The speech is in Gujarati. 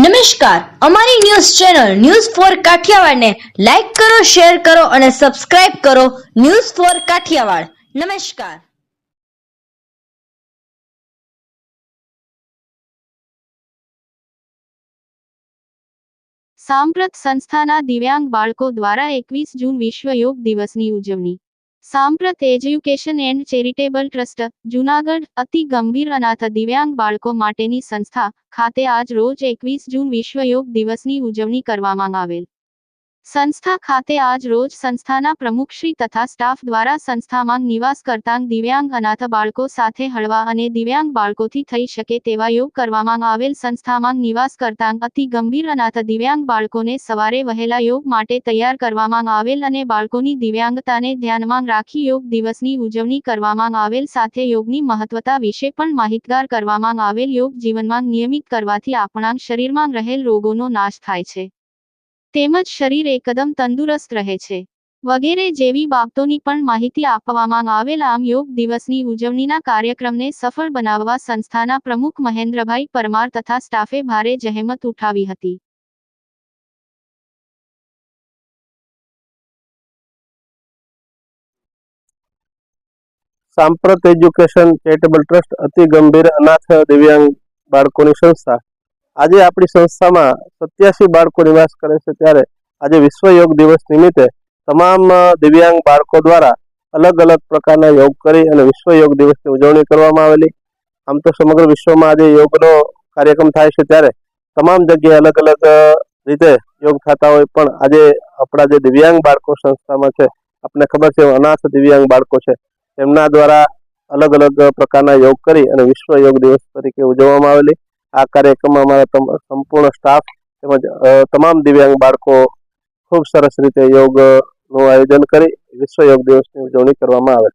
નમસ્કાર. અમારી ન્યૂઝ ચેનલ ન્યૂઝ ફોર કાઠિયાવાડને લાઈક કરો, શેર કરો અને સબસ્ક્રાઇબ કરો ન્યૂઝ ફોર કાઠિયાવાડ. નમસ્કાર. સાંપ્રત સંસ્થાના દિવ્યાંગ બાળકો દ્વારા એકવીસ જૂન વિશ્વ યોગ દિવસની ઉજવણી. સાંપ્રત education and charitable trust, Junagadh, અતિ ગંભીર અનાથ દિવ્યાંગ બાળકો માટેની સંસ્થા ખાતે આજ રોજ એકવીસ જૂન વિશ્વ યોગ દિવસની ઉજવણી કરવામાં આવેલ. સંસ્થા ખાતે આજ રોજ સંસ્થાના પ્રમુખશ્રી તથા સ્ટાફ દ્વારા સંસ્થામાં નિવાસ કરતાં દિવ્યાંગ અનાથ બાળકો સાથે હળવા અને દિવ્યાંગ બાળકોથી થઈ શકે તેવા યોગ કરવામાં આવેલ સંસ્થામાં નિવાસ કરતાં અતિ ગંભીર અનાથ દિવ્યાંગ બાળકોને સવારે વહેલા યોગ માટે તૈયાર કરવામાં આવેલ અને બાળકોની દિવ્યાંગતાને ધ્યાનમાં રાખી યોગ દિવસની ઉજવણી કરવામાં આવેલ સાથે યોગની મહત્વતા વિશે પણ માહિતગાર કરવામાં આવેલ યોગ જીવનમાં નિયમિત કરવાથી આપણા શરીરમાં રહેલ રોગોનો નાશ થાય છે. તેમજ શરીર એકદમ તંદુરસ્ત રહે છે. વગેરે જેવી બાબતોની પણ માહિતી આપવામાં આવેલ આમ યોગ દિવસની ઉજવણીના કાર્યક્રમને સફળ બનાવવા સંસ્થાના પ્રમુખ મહેન્દ્રભાઈ પરમાર તથા સ્ટાફે ભારે જહેમત ઉઠાવી હતી. સાંપ્રત એજ્યુકેશન ચેરિટેબલ ટ્રસ્ટ અતિ ગંભીર અનાથ દિવ્યાંગ બાળકોની સંસ્થા આજે આપણી સંસ્થામાં સત્યાસી બાળકો નિવાસ કરે છે ત્યારે આજે વિશ્વ યોગ દિવસ નિમિત્તે તમામ દિવ્યાંગ બાળકો દ્વારા અલગ અલગ પ્રકારના યોગ કરી અને વિશ્વ યોગ દિવસની ઉજવણી કરવામાં આવેલી. આમ તો સમગ્ર વિશ્વમાં આજે યોગનો કાર્યક્રમ થાય છે ત્યારે તમામ જગ્યાએ અલગ અલગ રીતે યોગ થતા હોય પણ આજે આપણા જે દિવ્યાંગ બાળકો સંસ્થામાં છે, આપને ખબર છે, અનાથ દિવ્યાંગ બાળકો છે, તેમના દ્વારા અલગ અલગ પ્રકારના યોગ કરી અને વિશ્વ યોગ દિવસ તરીકે ઉજવવામાં આવેલી. આ કાર્યક્રમમાં અમારા સંપૂર્ણ સ્ટાફ તેમજ તમામ દિવ્યાંગ બાળકો ખૂબ સરસ રીતે યોગનું આયોજન કરી વિશ્વ યોગ દિવસની ઉજવણી કરવામાં આવે